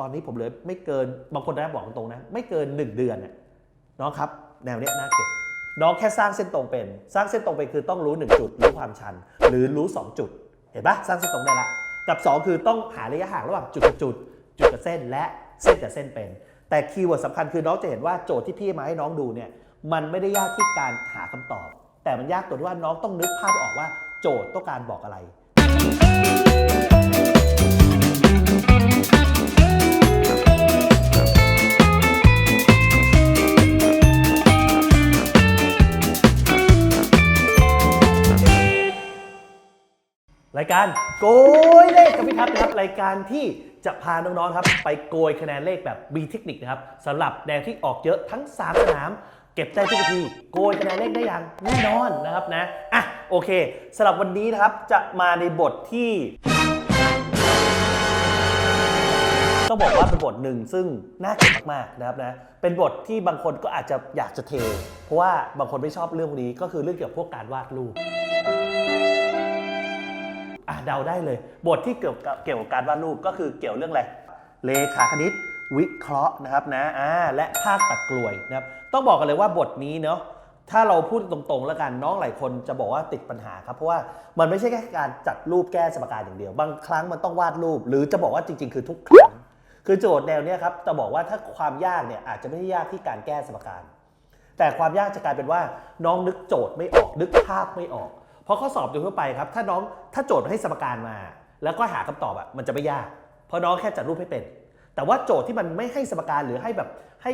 ตอนนี้ผมเหลือไม่เกินบางคนนะบอกตรงๆนะ ไม่เกิน 1 เดือนน่ะน้องครับแนวเนี้ยน่าเก็บน้องแค่สร้างเส้นตรงเป็น สร้างเส้นตรงเป็นคือต้องรู้ 1 จุด รู้ความชัน หรือรู้ 2 จุด เห็นปะสร้างเส้นตรงได้ละ กับ 2 คือต้องหาระยะห่างระหว่างจุดกับจุด จุดกับเส้นและเส้นกับเส้นเป็น แต่คีย์เวิร์ดสำคัญคือน้องจะเห็นว่าโจทย์ที่พี่มาให้น้องดูเนี่ยมันไม่ได้ยากที่การหาคำตอบ แต่มันยากตรงที่ว่าน้องต้องนึกภาพออกว่าโจทย์ต้องการบอกอะไร การโกยเลขกับพี่ทัศน์นะครับรายการที่จะพาน้องๆครับ ไปโกยคะแนนเลขแบบมีเทคนิคนะครับสำหรับแนวที่ออกเยอะทั้ง 3 สนาม เก็บได้ทุกทีโกยคะแนนเลขได้อย่างแน่นอนนะครับนะอะโอเคสำหรับวันนี้นะครับจะมาในบทที่ต้องบอกว่าเป็นบทหนึ่งซึ่งน่าเก็บมากๆนะครับนะเป็นบทที่บางคนก็อาจจะอยากจะเท เพราะว่าบางคนไม่ชอบเรื่องนี้ก็คือเรื่องเกี่ยวกับพวกการวาดรูป เดาได้เลย บทที่เกี่ยวกับเกี่ยวกับการวาดรูปก็คือเกี่ยวเรื่องอะไร เลขาคณิต วิเคราะห์นะครับนะอ่าและภาคตัดกลวยนะครับ ต้องบอกกันเลยว่าบทนี้เนาะถ้าเราพูดตรงๆ แล้วกันน้องหลายคนจะบอกว่าติดปัญหาครับ เพราะว่ามันไม่ใช่แค่การจัดรูปแก้สมการอย่างเดียว บางครั้งมันต้องวาดรูป หรือจะบอกว่าจริง ๆ คือทุกครั้งคือโจทย์แนวเนี้ยครับจะบอกว่าถ้าความยากเนี่ยอาจจะไม่ได้ยากที่การแก้สมการ แต่ความยากจะกลายเป็นว่าน้องนึกโจทย์ไม่ออกนึกภาพไม่ออก ราะข้อสอบโดยทั่วไปครับ ถ้าน้องถ้าโจทย์ให้สมการมา แล้วก็หาคำตอบอะมันจะไม่ยาก เพราะน้องแค่จัดรูปให้เป็น แต่ว่าโจทย์ที่มันไม่ให้สมการหรือให้แบบให้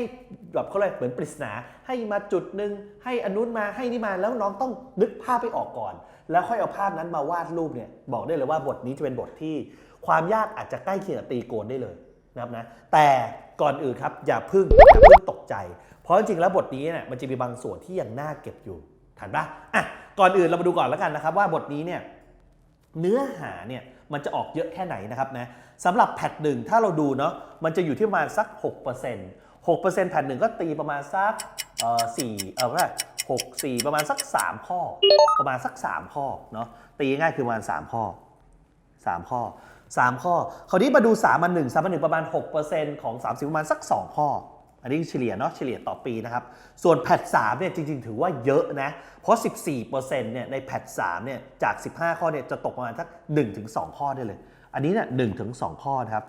แบบเขาเรียกเหมือนปริศนา ให้มาจุดหนึ่งให้อนุนมาให้นี่มาแล้วน้องต้องนึกภาพให้ออกก่อน แล้วค่อยเอาภาพนั้นมาวาดรูปเนี่ยบอกได้เลยว่าบทนี้จะเป็นบทที่ความยากอาจจะใกล้เคียงกับตีโกนได้เลยนะครับนะแต่ก่อนอื่นครับอย่าพึ่งอย่าพึ่งตกใจ เพราะจริงๆแล้วบทนี้เนี่ยมันจะมีบางส่วนที่ยังน่าเก็บอยู่ ทันปะอะก่อนอื่นเรามาดูก่อนแล้วกันนะครับ ว่าบทนี้เนี่ยเนื้อหาเนี่ยมันจะออกเยอะแค่ไหนนะครับนะสำหรับแพทหนึ่งถ้าเราดูเนาะมันจะอยู่ที่ประมาณสัก 6% 6%แพทหนึ่งก็ตีประมาณสักเอ่อสี่เออว่าหกสี่ประมาณสัก 3 ข้อ ประมาณสัก 3 ข้อเนาะตีง่ายคือประมาณ 3 ข้อ 3 ข้อ 3 ข้อ คราวนี้มาดู3มันหนึ่งสามมันหนึ่งประมาณ 6%ของ 30 ประมาณสัก 2 ข้อ อันนี้เฉลี่ยเนาะเฉลี่ยต่อปีนะครับ ส่วนแพท3เนี่ยจริง ๆ ถือว่าเยอะนะ เพราะ 14%เนี่ยในแพท3เนี่ยจาก 15 ข้อเนี่ยจะตกประมาณสัก1-2 ข้อได้เลย อันนี้เนี่ย1-2ข้อนะครับ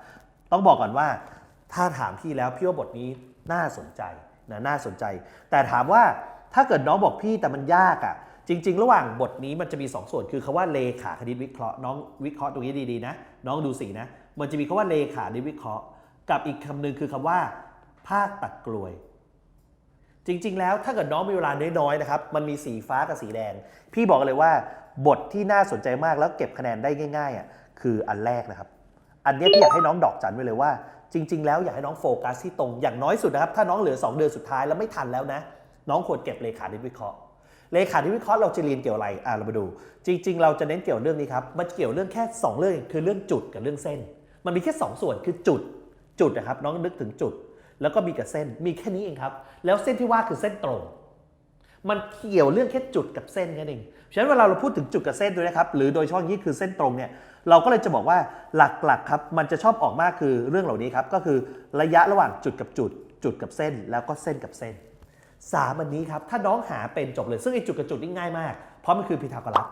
ต้องบอกก่อนว่าถ้าถามพี่แล้วพี่ว่าบทนี้น่าสนใจนะน่าสนใจ แต่ถามว่าถ้าเกิดน้องบอกพี่แต่มันยากอะ่ะจริง ๆ ระหว่างบทนี้มันจะมี 2ส่วนคือคาว่าเลขาคณิตวิเคราะห์น้องวิเคราะห์ตรงนี้ดีๆนะ น้องดูสีนะ มันจะมีคาว่าเลขาคณิตวิเคราะห์ กับอีกคำหนึ่งคือคำว่า ภาคตัดกลวย จริงๆ แล้วถ้าเกิดน้องมีเวลาน้อยๆนะครับ มันมีสีฟ้ากับสีแดง พี่บอกเลยว่าบทที่น่าสนใจมากแล้วเก็บคะแนนได้ง่ายๆอะคืออันแรกนะครับ อันนี้พี่อยากให้น้องดอกจันไว้เลยว่า จริง ๆ แล้วอยากให้น้องโฟกัสที่ตรงอย่างน้อยสุดนะครับ ถ้าน้องเหลือ 2 เดือนสุดท้ายแล้วไม่ทันแล้วนะ น้องควรเก็บเลขาธิวิเคราะห์เลขาธิวิเคราะห์เราจะเรียนเกี่ยวอะไรอะเรามาดู จริง ๆ เราจะเน้นเกี่ยวเรื่องนี้ครับ มันเกี่ยวเรื่องแค่ 2 เรื่องเองคือเรื่องจุดกับเรื่องเส้น มันมีแค่ 2 ส่วนคือจุด จุดนะครับน้องนึกถึงจุด แล้วก็มีกับเส้นมีแค่นี้เองครับ แล้วเส้นที่ว่าคือเส้นตรง มันเกี่ยวเรื่องแค่จุดกับเส้นแค่นั้นเองฉะนั้นเวลาเราพูดถึงจุดกับเส้นด้วยนะครับ หรือโดยเฉพาะองนี้คือเส้นตรงเนี่ยเราก็เลยจะบอกว่าหลักๆครับมันจะชอบออกมากคือเรื่องเหล่านี้ครับก็คือระยะระหว่างจุดกับจุด จุดกับเส้น แล้วก็เส้นกับเส้นสามอันนี้ครับถ้าน้องหาเป็นจบเลยซึ่งไอ้จุดกับจุดนี่ง่ายมาก เพราะมันคือพีทาโกรัส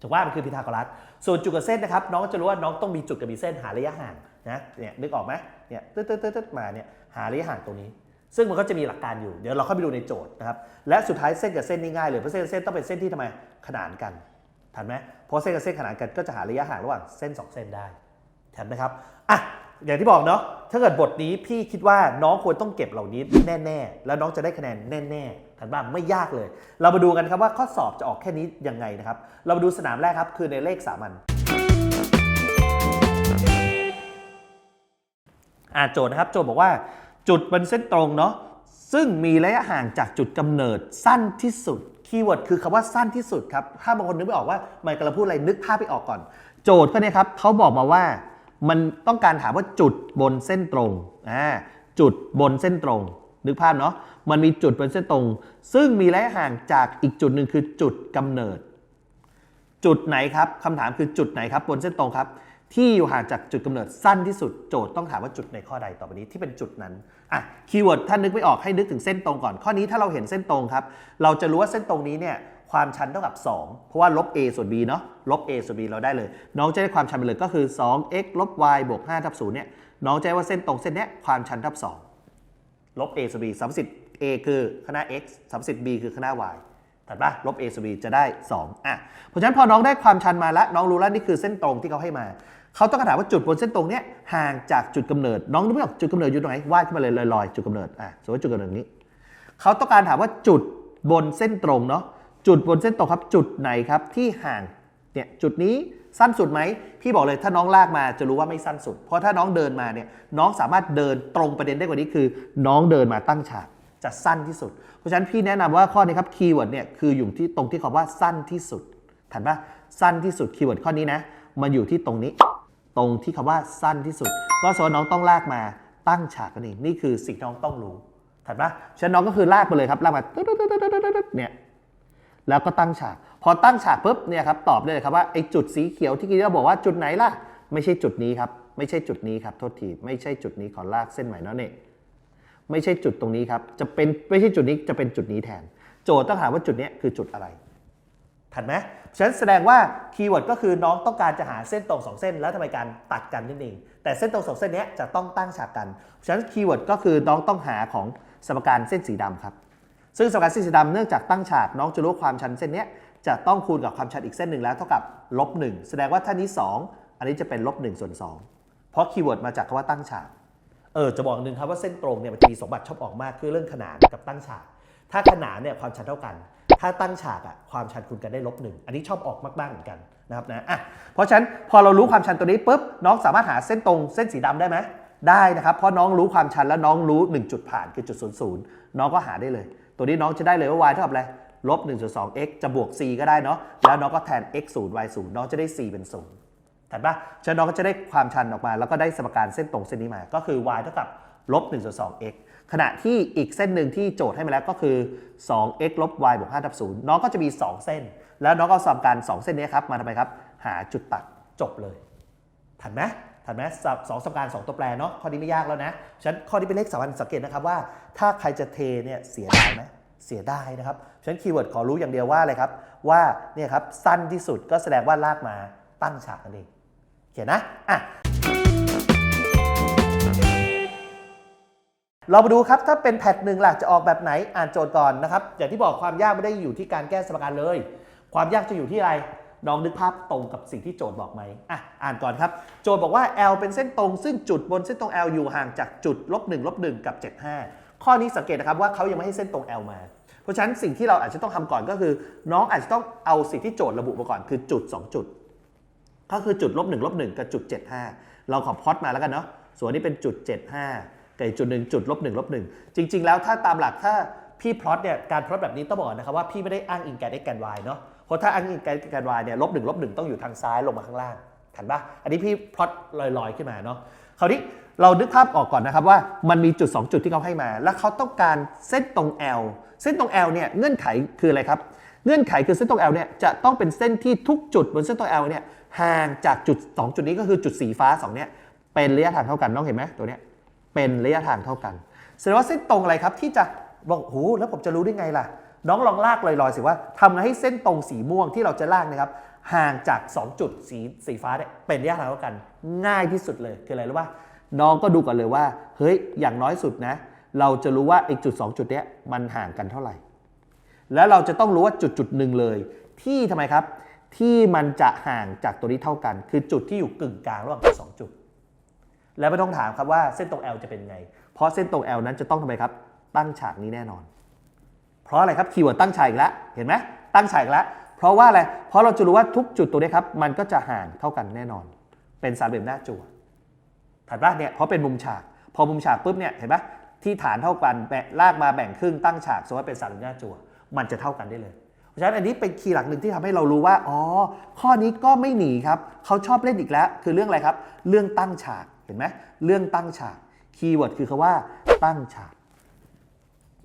ถูกว่ามันคือพีทาโกรัสส่วนจุดกับเส้นนะครับน้องจะรู้ว่าน้องต้องมีจุดกับมีเส้นหาระยะห่างนะเนี่ยนึกออกไหม เนี่ยตึ๊ดตึ๊ดตึ๊ดตึ๊ดมาเนี่ยหาระยะห่างตรงนี้ ซึ่งมันก็จะมีหลักการอยู่ เดี๋ยวเราเข้าไปดูในโจทย์นะครับ และสุดท้ายเส้นกับเส้นนี่ง่ายเลยเพราะเส้นกับเส้นต้องเป็นเส้นที่ทำไมขนานกันทันไหมเพราะเส้นกับเส้นขนานกันก็จะหาระยะห่างระหว่างเส้น 2 เส้นได้ทันไหมครับอะอย่างที่บอกเนาะถ้าเกิดบทนี้พี่คิดว่าน้องควรต้องเก็บเหล่านี้แน่ ๆ แล้วน้องจะได้คะแนนแน่ๆทันบ้างไม่ยากเลย เรามาดูกันครับว่าข้อสอบจะออกแค่นี้ยังไงนะครับ เรามาดูสนามแรกครับคือในเลขสามัญ อ่าโจทย์นะครับ โจทย์บอกว่าจุดบนเส้นตรงเนาะซึ่งมีระยะห่างจากจุดกำเนิดสั้นที่สุดคีย์เวิร์ดคือคำว่าสั้นที่สุดครับ ถ้าบางคนนึกไม่ออกว่ามันกำลังพูดอะไรนึกภาพไปออกก่อน โจทย์ก็เนี่ยครับเขาบอกมาว่ามันต้องการถามว่าจุดบนเส้นตรงอ่าจุดบนเส้นตรง นึกภาพเนาะมันมีจุดบนเส้นตรง ซึ่งมีระยะห่างจากอีกจุดหนึ่งคือจุดกำเนิด จุดไหนครับคำถามคือจุดไหนครับบนเส้นตรงครับ ที่อยู่ห่างจากจุดกำเนิดสั้นที่สุดโจทย์ต้องถามว่าจุดในข้อใดต่อไปนี้ที่เป็นจุดนั้นอะคีย์เวิร์ดถ้านึกไม่ออกให้นึกถึงเส้นตรงก่อน ข้อนี้ถ้าเราเห็นเส้นตรงครับ เราจะรู้ว่าเส้นตรงนี้เนี่ยความชันเท่ากับ 2 เพราะว่าลบ a ส่วน b เนาะลบ a ส่วน b เราได้เลย น้องจะได้ความชันไปเลยก็คือ 2x ลบ y บวก5ทับ0เนี่ยน้องจะได้ว่าเส้นตรงเส้นนี้ความชันเทับ2ลบ a ส่วน b สามสิบ a คือคณะ x สามสิทธิ์ b คือคณะ y ถัดปะลบ a ส่วน b จะได้ 2อะเพราะฉะนั้นพอน้องได้ความชันมาแล้วน้องรู้แล้วนี่คือเส้นตรงที่เขาให้มา เขาต้องการถามว่าจุดบนเส้นตรงเนี้ยห่างจากจุดกำเนิด น้องนึกไม่ออกจุดกำเนิดอยู่ตรงไหนวาดขึ้นมาเลยลอยๆจุดกำเนิดอะสมมติว่าจุดกำเนิดนี้เขาต้องการถามว่าจุดบนเส้นตรงเนาะจุดบนเส้นตรงครับจุดไหนครับที่ห่างเนี่ยจุดนี้สั้นสุดไหมพี่บอกเลยถ้าน้องลากมาจะรู้ว่าไม่สั้นสุด เพราะถ้าน้องเดินมาเนี่ยน้องสามารถเดินตรงประเด็นได้กว่านี้คือ น้องเดินมาตั้งฉากจะสั้นที่สุด เพราะฉะนั้นพี่แนะนำว่าข้อนี้ครับคีย์เวิร์ดเนี่ยคืออยู่ที่ตรงที่คำว่าสั้นที่สุดถันปะสั้นที่สุดคีย์เวิร์ดข้อนี้นะมันอยู่ที่ตรงนี้ ตรงที่คำว่าสั้นที่สุด ก็แสดงว่าน้องต้องลากมาตั้งฉากกันเองนี่คือสิ่งที่น้องต้องรู้ถัดปะฉะนั้นน้องก็คือลากไปเลยครับลากมาเนี่ยแล้วก็ตั้งฉาก พอตั้งฉากปุ๊บเนี่ยครับตอบได้เลยครับว่าไอ้จุดสีเขียวที่กี้เราบอกว่าจุดไหนล่ะ ไม่ใช่จุดนี้ครับไม่ใช่จุดนี้ครับโทษทีไม่ใช่จุดนี้ขอลากเส้นใหม่เนาะเนี่ยไม่ใช่จุดตรงนี้ครับจะเป็นไม่ใช่จุดนี้จะเป็นจุดนี้แทน โจทย์ต้องถามว่าจุดนี้คือจุดอะไร ทันไหมฉะนั้นแสดงว่าคีย์เวิร์ดก็คือน้องต้องการจะหาเส้นตรงสองเส้น แล้วทำไมการตัดกันนั่นเอง แต่เส้นตรงสองเส้นนี้จะต้องตั้งฉากกัน ฉะนั้นคีย์เวิร์ดก็คือน้องต้องหาของสมการเส้นสีดำครับ ซึ่งสมการเส้นสีดำเนื่องจากตั้งฉากน้องจะรู้ความชันเส้นนี้จะต้องคูณกับความชันอีกเส้นหนึ่งแล้วเท่ากับลบหนึ่งแสดงว่าถ้านี้ 2 อันนี้จะเป็นลบหนึ่งส่วน2เพราะคีย์เวิร์ดมาจากคำว่าตั้งฉาก เออจะบอกหนึ่งครับว่าเส้นตรงเนี่ยมันจะมีสมบัติชอบออกมากคือเรื่องขนานกับตั้งฉาก ถ้าขนานเนี่ยความชันเท่ากัน ถ้าตั้งฉากอะความชันคูณกันได้ลบหนึ่งอันนี้ชอบออกมากๆเหมือนกันนะครับนะอะเพราะฉะนั้นพอเรารู้ความชันตัวนี้ปุ๊บน้องสามารถหาเส้นตรงเส้นสีดำได้ไหมได้นะครับเพราะน้องรู้ความชันแล้วน้องรู้ 1 จุดผ่านคือจุดศูนย์ศูนย์น้องก็หาได้เลย ตัวนี้น้องจะได้เลยว่า y เท่ากับอะไรลบ1ส่วน2 x จะบวก c ก็ได้เนาะแล้วน้องก็แทน x 0 y 0น้องจะได้ c เป็น0ถัดปะฉะนั้นน้องก็จะได้ความชันออกมา แล้วก็ได้สมการเส้นตรงเส้นนี้มา ก็คือ y เท่ากับลบ1ส่วน2 x ขณะที่อีกเส้นหนึ่งที่โจทย์ให้มาแล้วก็คือ 2x ลบ y บวก5ทับ0น้องก็จะมี 2 เส้น แล้วน้องก็เอาสมการ 2 เส้นนี้ครับ มาทำไมครับ หาจุดตัดจบเลย ทันไหมทันไหมสองสมการสองตัวแปรเนาะ ข้อนี้ไม่ยากแล้วนะ ฉะนั้นข้อนี้เป็นเลขสำคัญสังเกตนะครับว่า ถ้าใครจะเทเนี่ยเสียดายไหมเสียดายนะครับ ฉะนั้นคีย์เวิร์ดขอรู้อย่างเดียวว่าอะไรครับ ว่าเนี่ยครับสั้นที่สุดก็แสดงว่าลากมาตั้งฉากนั่นเองเขียนนะ อะ เรามาดูครับถ้าเป็นแพทหนึ่งล่ะจะออกแบบไหนอ่านโจทย์ก่อนนะครับอย่างที่บอกความยากไม่ได้อยู่ที่การแก้สมการเลย ความยากจะอยู่ที่อะไรน้องนึกภาพตรงกับสิ่งที่โจทย์บอกไหมอะอ่านก่อนครับ โจทย์บอกว่า L เป็นเส้นตรงซึ่งจุดบนเส้นตรง L อยู่ห่างจากจุดลบ1ลบ1กับ 75 ข้อนี้สังเกตนะครับว่าเขายังไม่ให้เส้นตรง L มา เพราะฉะนั้นสิ่งที่เราอาจจะต้องทำก่อนก็คือ น้องอาจจะต้องเอาสิ่งที่โจทย์ระบุมาก่อนคือจุด 2 จุด ก็คือจุดลบหนึ่งลบหนึ่งกับจุด 75 เราขอพอตมาแล้วกันเนาะส่วนนี้เป็นจุด 75 กับอีกจุดหนึ่งจุดลบหนึ่งลบหนึ่งจริง ๆ แล้วถ้าตามหลักถ้าพี่พลอตเนี่ยการพลอตแบบนี้ต้องบอกนะครับว่าพี่ไม่ได้อ้างอิงแกน x แกน y เนาะเพราะถ้าอ้างอิงแกน x แกน y เนี่ยลบหนึ่งลบหนึ่งต้องอยู่ทางซ้ายลงมาข้างล่างทันปะอันนี้พี่พลอตลอยๆขึ้นมาเนาะคราวนี้เรานึกภาพออกก่อนนะครับว่ามันมีจุด 2 จุดที่เขาให้มา แล้วเขาต้องการเส้นตรง L เส้นตรง L เนี่ยเงื่อนไขคืออะไรครับเงื่อนไขคือเส้นตรง L เนี่ยจะต้องเป็นเส้นที่ทุกจุดบนเส้นตรง L เนี่ยห่างจากจุด 2 จุดนี้ก็คือจุดสีฟ้า2เนี่ยเป็นระยะทางเท่ากันน้องเห็นไหมตัวเนี้ย เป็นระยะทางเท่ากันแสดงว่าเส้นตรงอะไรครับที่จะบอกโหแล้วผมจะรู้ได้ไงล่ะ น้องลองลากลอยๆสิว่าทำไงให้เส้นตรงสีม่วงที่เราจะลากนะครับห่างจาก 2 จุดสีสีฟ้าเนี่ยเป็นระยะทางเท่ากัน ง่ายที่สุดเลยคืออะไรรู้ป่ะน้องก็ดูก่อนเลยว่า เฮ้ยอย่างน้อยสุดนะ เราจะรู้ว่าไอ้จุด 2 จุดเนี้ยมันห่างกันเท่าไหร่ แล้วเราจะต้องรู้ว่าจุดจุดหนึ่งเลย ที่ทำไมครับ ที่มันจะห่างจากตัวนี้เท่ากัน คือจุดที่อยู่กึ่งกลางระหว่างสองจุด แล้วไม่ต้องถามครับว่าเส้นตรง L จะเป็นไง เพราะเส้นตรง L นั้นจะต้องทำไมครับ ตั้งฉากนี้แน่นอน เพราะอะไรครับคีย์เวิร์ดตั้งฉากอีกแล้วเห็นไหมตั้งฉากอีกแล้วเพราะว่าอะไร เพราะเราจะรู้ว่าทุกจุดตัวนี้ครับมันก็จะห่างเท่ากันแน่นอน เป็นสามเหลี่ยมหน้าจั่วถัดปะเนี่ยเพราะเป็นมุมฉาก พอมุมฉากปุ๊บเนี่ยเห็นปะที่ฐานเท่ากันแบ่งลากมาแบ่งครึ่งตั้งฉากสมมติว่าเป็นสามเหลี่ยมหน้าจั่วมันจะเท่ากันได้เลยเพราะฉะนั้นอันนี้เป็นคีย์หลักหนึ่งที่ทำให้เรารู้ว่าอ๋อข้อนี้ก็ไม่หนีครับเขาชอบเล่นอีกแล้ว คือเรื่องอะไรครับ เรื่องตั้งฉาก เห็นไหมเรื่องตั้งฉากคีย์เวิร์ดคือคาว่าตั้งฉาก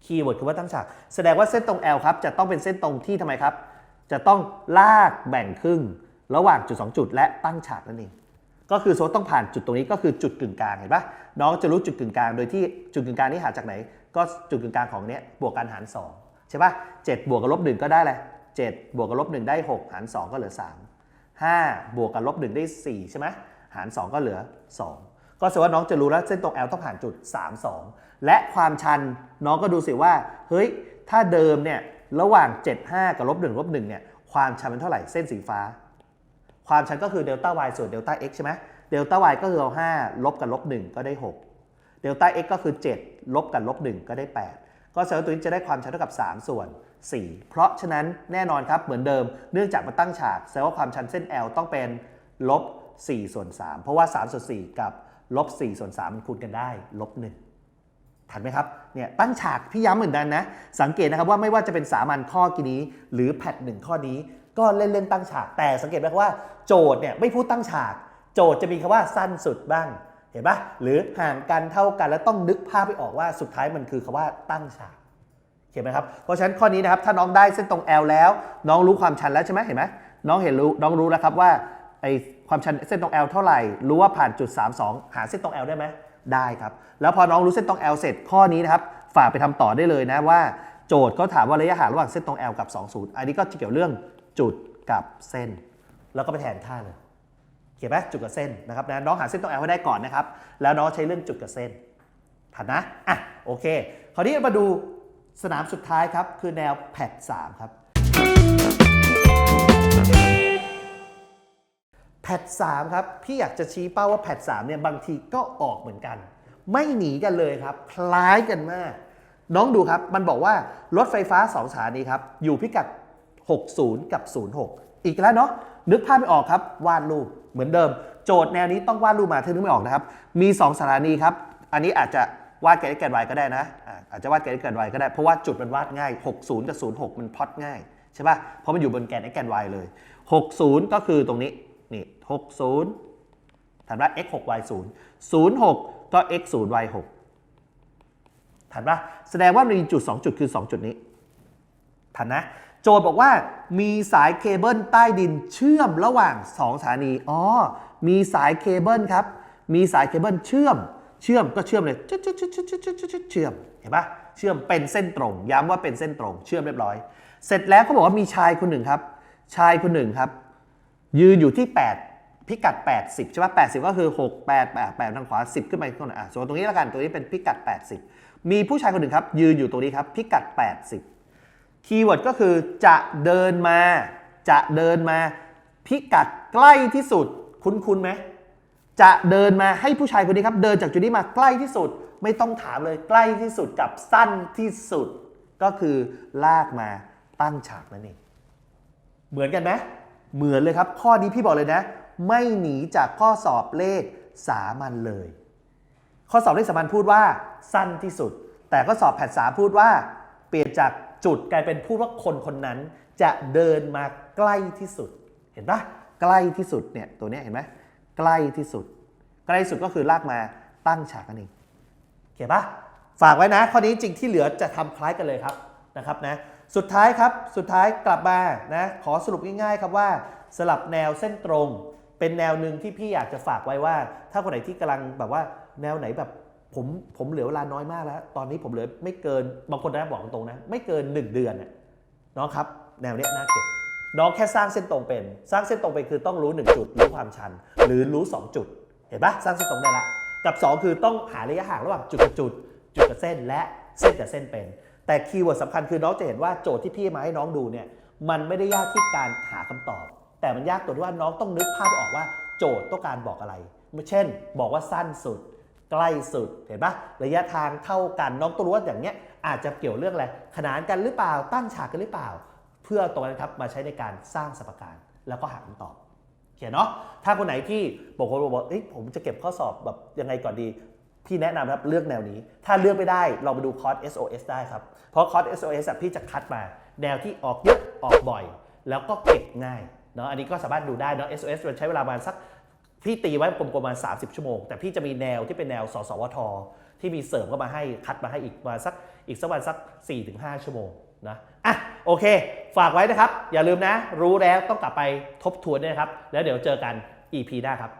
คีย์เวิร์ดคือว่าตั้งฉากแสดงว่าเส้นตรง L ครับจะต้องเป็นเส้นตรงที่ทำไมครับ จะต้องลากแบ่งครึ่ง ระหว่างจุด 2 จุด และตั้งฉากนั่นเองก็คือโซลต้องผ่านจุดตรงนี้ก็คือจุดกึ่งกลางเห็นปะน้องจะรู้จุดกึ่งกลางโดยที่จุดกึ่งกลางนี้หาจากไหน ก็จุดกึ่งกลางของเนี้ยบวกกันหาร2ใช่ปะเจ็ดบวกกับลบหนึ่งก็ได้เลยเจ็ดบวกกับลบหนึ่งได้ 6 หาร 2 ก็เหลือ 3 5 บวกกับลบหนึ่งได้ 4 ใช่ไหมหาร 2 ก็เหลือ 2 ก็แสดงว่าน้องจะรู้แล้วเส้นตรง L ต้องผ่านจุด 3 2 และความชันน้องก็ดูสิว่า เฮ้ย ถ้าเดิมเนี่ยระหว่าง 7 5 กับลบ1ลบ1เนี่ยความชันเป็นเท่าไหร่เส้นสีฟ้า ความชันก็คือเดลต้า y ส่วนเดลต้า x ใช่ไหมเดลต้า y ก็คือเอา5ลบกับลบ1ก็ได้ 6 เดลต้า x ก็คือ 7 ลบกับลบ1ก็ได้ 8 ก็แสดงว่าตัวนี้จะได้ความชันเท่ากับ 3 ส่วน 4 เพราะฉะนั้นแน่นอนครับเหมือนเดิมเนื่องจากมันตั้งฉากแสดงว่าความชันเส้น L ต้องเป็นลบ4ส่วน3เพราะว่า3ส่วน4กับ ลบ4ส่วน3มันคูณกันได้ลบ1ทันไหมครับเนี่ยตั้งฉากพี่ย้ำเหมือนกันนะ สังเกตนะครับว่าไม่ว่าจะเป็นสามัญข้อกี้นี้ หรือแพทหนึ่งข้อนี้ ก็เล่นเล่นๆตั้งฉาก แต่สังเกตไหมครับว่าโจทย์เนี่ยไม่พูดตั้งฉาก โจทย์จะมีคำว่าสั้นสุดบ้างเห็นปะหรือห่างกันเท่ากันแล้วต้องนึกภาพไปออกว่าสุดท้ายมันคือคำว่าตั้งฉากเห็นไหมครับเพราะฉะนั้นข้อนี้นะครับถ้าน้องได้เส้นตรง L แล้ว น้องรู้ความชันแล้วใช่ไหมเห็นไหมน้องเห็นรู้น้องรู้แล้วครับว่าไอ ความชันเส้นตรง L เท่าไหร่ รู้ว่าผ่านจุด 32 หาเส้นตรง L ได้ไหมได้ครับ แล้วพอน้องรู้เส้นตรง L เสร็จข้อนี้นะครับฝากไปทำต่อได้เลยนะว่า โจทย์ก็ถามว่าระยะห่างระหว่างเส้นตรง L กับ 20 อันนี้ก็เกี่ยวเรื่องจุดกับเส้น แล้วก็ไปแทนค่าเลยเขียนไหมจุดกับเส้นนะครับนะน้องหาเส้นตรง L ให้ได้ก่อนนะครับ แล้วน้องใช้เรื่องจุดกับเส้นถัดนะอะโอเค คราวนี้มาดูสนามสุดท้ายครับ คือแนวแพท3ครับ แพท3ครับ พี่อยากจะชี้เป้าว่าแพท3เนี่ยบางทีก็ออกเหมือนกัน ไม่หนีกันเลยครับ คล้ายกันมาก น้องดูครับ มันบอกว่ารถไฟฟ้า2สถานีครับ อยู่พิกัด 60 กับ 06 อีกแล้วเนาะนึกภาพไม่ออกครับ วาดรูปเหมือนเดิม โจทย์แนวนี้ต้องวาดรูปมาถ้านึกไม่ออกนะครับ มี 2 สถานีครับ อันนี้อาจจะวาดแกน x แกน y ก็ได้นะ อาจจะวาดแกน x แกน y ก็ได้ เพราะว่าจุดมันวาดง่าย 60 กับ 06 มันพอตง่ายใช่ป่ะ เพราะมันอยู่บนแกน x แกน y เลย 60 ก็คือตรงนี้ นี่60ถัดว่า x 6 y 0 06 ก็ x 0 y 6ถัดว่าแสดงว่ามีจุด 2 จุดคือ 2 จุดนี้ทันนะ โจทย์บอกว่ามีสายเคเบิลใต้ดินเชื่อมระหว่าง 2 สถานี อ๋อ มีสายเคเบิลครับ มีสายเคเบิลเชื่อม เชื่อมก็เชื่อมเลยจุดจุดจุดจุดจุดจุดจุดเชื่อมเห็นปะเชื่อมเป็นเส้นตรง ย้ำว่าเป็นเส้นตรง เชื่อมเรียบร้อย เสร็จแล้วเขาบอกว่ามีชายคนหนึ่งครับ ชายคนหนึ่งครับ ยืนอยู่ที่ 8 พิกัด 80 ใช่ปะ80 ก็คือ 6 8 8 8ทางขวา 10 ขึ้นไปข้างหน้าอะส่วนตรงนี้ล้วกันตรงนี้เป็นพิกัด 80 มีผู้ชายคนหนึ่งครับ ยืนอยู่ตรงนี้ครับ พิกัด 80 คีย์เวิร์ดก็คือจะเดินมา จะเดินมา พิกัดใกล้ที่สุด คุ้นๆไหมจะเดินมาให้ผู้ชายคนนี้ครับเดินจากจุดนี้มาใกล้ที่สุด ไม่ต้องถามเลยใกล้ที่สุดกับสั้นที่สุด ก็คือลากมาตั้งฉากนั่นเองเหมือนกันไหม เหมือนเลยครับ ข้อนี้พี่บอกเลยนะ ไม่หนีจากข้อสอบเลขสามัญเลย ข้อสอบเลขสามัญพูดว่าสั้นที่สุด แต่ข้อสอบแผดสาพูดว่า เปลี่ยนจากจุดกลายเป็นพูดว่าคนคนนั้น จะเดินมาใกล้ที่สุด เห็นปะใกล้ที่สุดเนี่ยตัวนี้เห็นไหมใกล้ที่สุด ใกล้ที่สุดก็คือลากมาตั้งฉากนั่นเองเขียนปะฝากไว้นะข้อนี้จริงที่เหลือจะทำคล้ายกันเลยครับนะครับนะ สุดท้ายครับ สุดท้ายกลับมานะ ขอสรุปง่ายๆครับว่าสลับแนวเส้นตรง เป็นแนวหนึ่งที่พี่อยากจะฝากไว้ว่า ถ้าคนไหนที่กำลังแบบว่าแนวไหนแบบผมผมเหลือเวลาน้อยมากแล้ว ตอนนี้ผมเหลือไม่เกินบางคนนะบอกตรงๆนะ ไม่เกิน 1 เดือนน่ะน้องครับแนวเนี้ยน่าเก็บน้องแค่สร้างเส้นตรงเป็น สร้างเส้นตรงเป็นคือต้องรู้ 1 จุด รู้ความชัน หรือรู้ 2 จุด เห็นปะสร้างเส้นตรงได้ละ กับ 2 คือต้องหาระยะห่างระหว่างจุดกับจุด จุดกับเส้นและเส้นกับเส้นเป็น แต่คีย์เวิร์ดสำคัญคือน้องจะเห็นว่าโจทย์ที่พี่มาให้น้องดูเนี่ยมันไม่ได้ยากที่การหาคำตอบ แต่มันยากตรงที่ว่าน้องต้องนึกภาพออกว่าโจทย์ต้องการบอกอะไรเช่น บอกว่าสั้นสุด ใกล้สุดเห็นปะระยะทางเท่ากันน้องต้องรู้ว่าอย่างเนี้ยอาจจะเกี่ยวเรื่องอะไรขนานกันหรือเปล่าตั้งฉากกันหรือเปล่า เพื่อตรงนั้นครับมาใช้ในการสร้างสมการแล้วก็หาคำตอบเขียนเนาะถ้าคนไหนที่บอกคนบอกเอ้ยผมจะเก็บข้อสอบแบบยังไงก่อนดี พี่แนะนำครับเลือกแนวนี้ ถ้าเลือกไม่ได้เราไปดูคอร์ส SOS ได้ครับ เพราะคอร์ส SOS อะพี่จะคัดมา แนวที่ออกเยอะออกบ่อย แล้วก็เก็บง่ายเนาะอันนี้ก็สามารถดูได้เนาะ SOS มันใช้เวลาประมาณสักพี่ตีไว้กลมๆประมาณ 30 ชั่วโมง แต่พี่จะมีแนวที่เป็นแนวสสวท ที่มีเสริมเข้ามาให้คัดมาให้อีกมาสักอีกสักวันสัก 4-5 ชั่วโมงนะอะโอเค ฝากไว้นะครับ อย่าลืมนะ รู้แล้วต้องกลับไปทบทวนด้วยนะครับ แล้วเดี๋ยวเจอกัน EP หน้าครับ